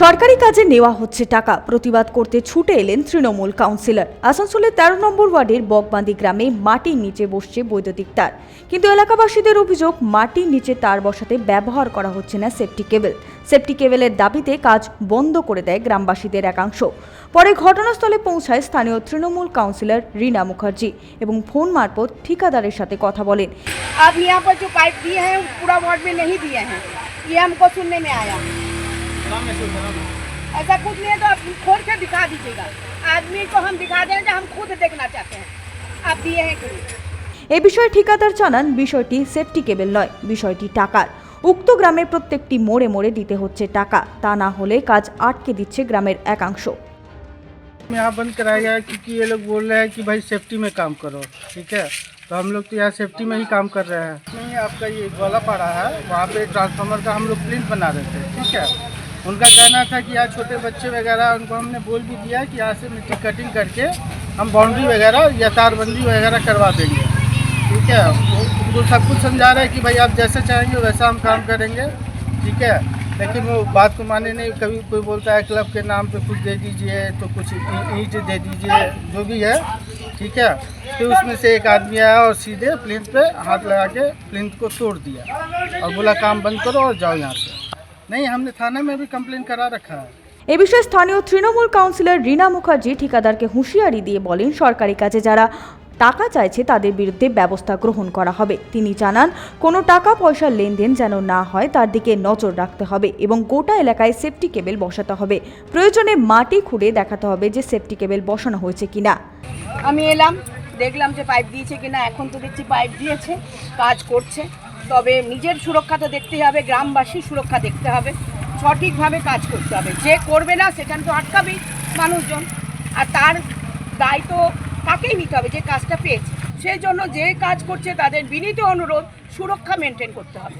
সরকারি কাজে নেওয়া হচ্ছে টাকা প্রতিবাদ করতে ছুটে এলেন তৃণমূল কাউন্সিলর আসানসোলের তেরো নম্বর ওয়ার্ডের বকবান্দি গ্রামে মাটির নিচে বসছে বৈদ্যুতিক তার কিন্তু এলাকাবাসীদের অভিযোগ মাটির নিচে তার বসাতে ব্যবহার করা হচ্ছে না সেফটি কেবল সেফটি কেবলের দাবিতে কাজ বন্ধ করে দেয় গ্রামবাসীদের একাংশ পরে ঘটনাস্থলে পৌঁছায় স্থানীয় তৃণমূল কাউন্সিলর রীনা মুখার্জি এবং ফোন মারফত ঠিকাদারের সাথে কথা বলেন अब यहाँ पर जो पाइप दिए हैं वो पूरा वार्ड में नहीं दिए हैं ये हमको सुनने में आया ऐसा कुछ नहीं है तो आप खोल के दिखा दीजिएगा आदमी को हम दिखा देंगे हम खुद देखना चाहते हैं आप दिए हैं कि नहीं এ বিষয়ে ঠিকাদার জানান বিষয়টি সেফটি কেবল নয় বিষয়টি টাকার উক্ত গ্রামের প্রত্যেকটি মোড়ে মোড়ে দিতে হচ্ছে টাকা তা না হলে কাজ আটকে দিচ্ছে গ্রামের একাংশ यहाँ बंद कराया गया है क्योंकि ये लोग बोल रहे हैं कि भाई सेफ्टी में काम करो ठीक है तो हम लोग तो यहाँ सेफ्टी में ही काम कर रहे हैं नहीं आपका ये गोला पड़ा है वहाँ पे ट्रांसफार्मर का हम लोग प्रिंट बना रहे थे ठीक है उनका कहना था कि यहाँ छोटे बच्चे वगैरह, उनको हमने बोल भी दिया कि यहाँ से मिट्टी कटिंग करके हम बाउंड्री वगैरह या तारबंदी वगैरह करवा देंगे। ठीक है? उनको सब कुछ समझा रहे हैं कि भाई आप जैसे चाहेंगे वैसा हम काम करेंगे। ठीक है? लेकिन वो बात को माने नहीं। कभी कोई बोलता है, क्लब के नाम पे कुछ दे दीजिए तो कुछ ईंट दे दीजिए, जो भी है। ठीक है? फिर उसमें से एक आदमी आया और सीधे प्लिंथ पे हाथ लगा के प्लिंथ को तोड़ दिया। और बोला, काम बंद करो और जाओ यहाँ से। नहीं हमने थाने में भी कंप्लेन करा रखा है এ বিষয়ে স্থানীয় তৃণমূল কাউন্সিলর রীনা মুখার্জি ঠিকাদারকে হুঁশিয়ারি দিয়ে বলেন সরকারি কাজে যারা টাকা চাইছে তাদের বিরুদ্ধে ব্যবস্থা গ্রহণ করা হবে তিনি জানান কোনো টাকা পয়সার লেনদেন যেন না হয় তার দিকে নজর রাখতে হবে এবং গোটা এলাকায় সেফটি কেবল বসাতে হবে প্রয়োজনে মাটি খুঁড়ে দেখাতে হবে যে সেফটি কেবল বসানো হয়েছে কিনা আমি এলাম দেখলাম যে পাইপ দিয়েছে কিনা এখন তো দেখছি পাইপ দিয়েছে কাজ করছে তবে নিজের সুরক্ষা তো দেখতেই হবে, গ্রামবাসীর সুরক্ষা দেখতে হবে, সঠিকভাবে কাজ করতে হবে। যে করবে না সেখানে তো আটকাবেই মানুষজন। আর তার দায়িত্ব তাকেই নিতে হবে, যে কাজটা পেয়েছে। সেই জন্য যে কাজ করছে, তাদের বিনীত অনুরোধ সুরক্ষা মেনটেন করতে হবে।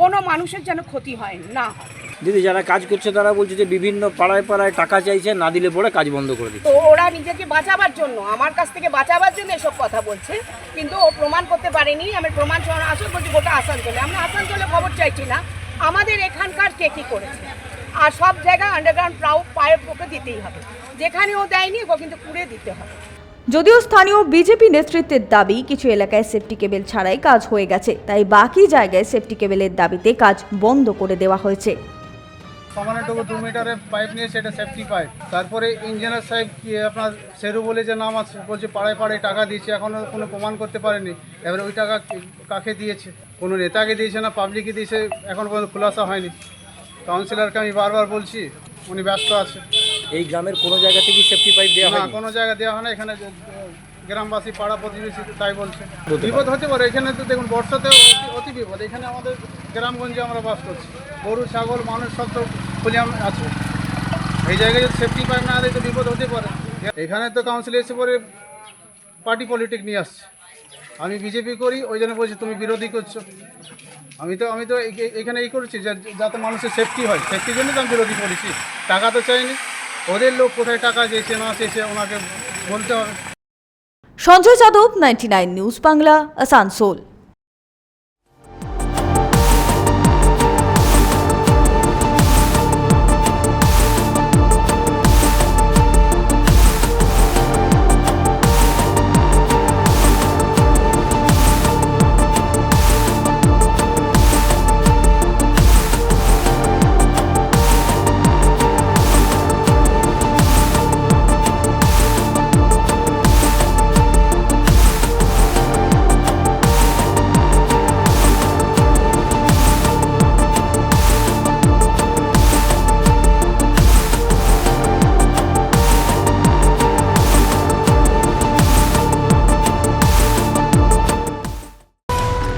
কোনো মানুষের যেন ক্ষতি হয় না হয়। দিদি যারা কাজ করছে তারা বলছে যে বিভিন্ন পাড়ায় পাড়ায় টাকা চাইছে না দিলে পরে কাজ বন্ধ করে দিচ্ছে। তো ওরা নিজেকে বাঁচাবার জন্য আমার কাছ থেকে বাঁচাবার জন্য এসব কথা বলছে কিন্তু ও প্রমাণ করতে পারেনি আমি প্রমাণ সহ আসল বলছি গোটা আসানসোলে। আমরা আসানসোলে খবর চাইছি না আমাদের এখানকার কে কী করেছে। আর সব জায়গায় আন্ডারগ্রাউন্ড প্রাউ পায়ের ওকে দিতেই হবে। যেখানে ও দেয়নি ও কিন্তু পুড়ে দিতে হবে। যদিও স্থানীয় বিজেপি নেতৃত্বের দাবি, কিছু এলাকায় সেফটি কেবেল ছাড়াই কাজ হয়ে গেছে। তাই বাকি জায়গায় সেফটি কেবেলের দাবিতে কাজ বন্ধ করে দেওয়া হয়েছে। সামান্যটুকু দু মিটারের পাইপ নিয়ে সেটা সেফটি পাইপ তারপরে ইঞ্জিনিয়ার সাহেব কি আপনার সেরু বলে যে নাম আছে বলছে পাড়ায় পাড়ায় টাকা দিয়েছে এখনও কোনো প্রমাণ করতে পারেনি। এবারে ওই টাকা কাকে দিয়েছে? কোনো নেতাকে দিয়েছে না পাবলিকে দিয়েছে, এখন পর্যন্ত খোলাসা হয়নি। কাউন্সিলরকে আমি বারবার বলছি, উনি ব্যস্ত আছে এই গ্রামের কোনো জায়গা থেকে সেফটি পাইপ দেওয়া হয় না কোনো জায়গা দেওয়া হয় না এখানে গ্রামবাসী পাড়া প্রতিবেশী তাই বলছে। বিপদ হতে পারে এখানে তো দেখুন বর্ষাতে অতি- বিপদ। এখানে আমাদের গ্রামগঞ্জে আমরা বাস করছি। গরু ছাগল মানুষ সব তো খুলিয়াম আছে। এই জায়গায় যদি সেফটি পাইপ না দেয় তো বিপদ হতে পারে। এখানে তো কাউন্সিল এসে পরে পার্টি পলিটিক নিয়ে আসছে। আমি বিজেপি করি ওই জন্য বলছি তুমি বিরোধী করছ। আমি তো আমি তো এখানে এই করেছি যা- যাতে মানুষের সেফটি হয়। সেফটির জন্য তো আমি বিরোধী করেছি। টাকা তো চাইনি। ওদের লোক কোথায় টাকা চেয়েছে না চেয়েছে ওনাকে বলতে হবে। Sanjay Yadav ninety news Bangla Asansol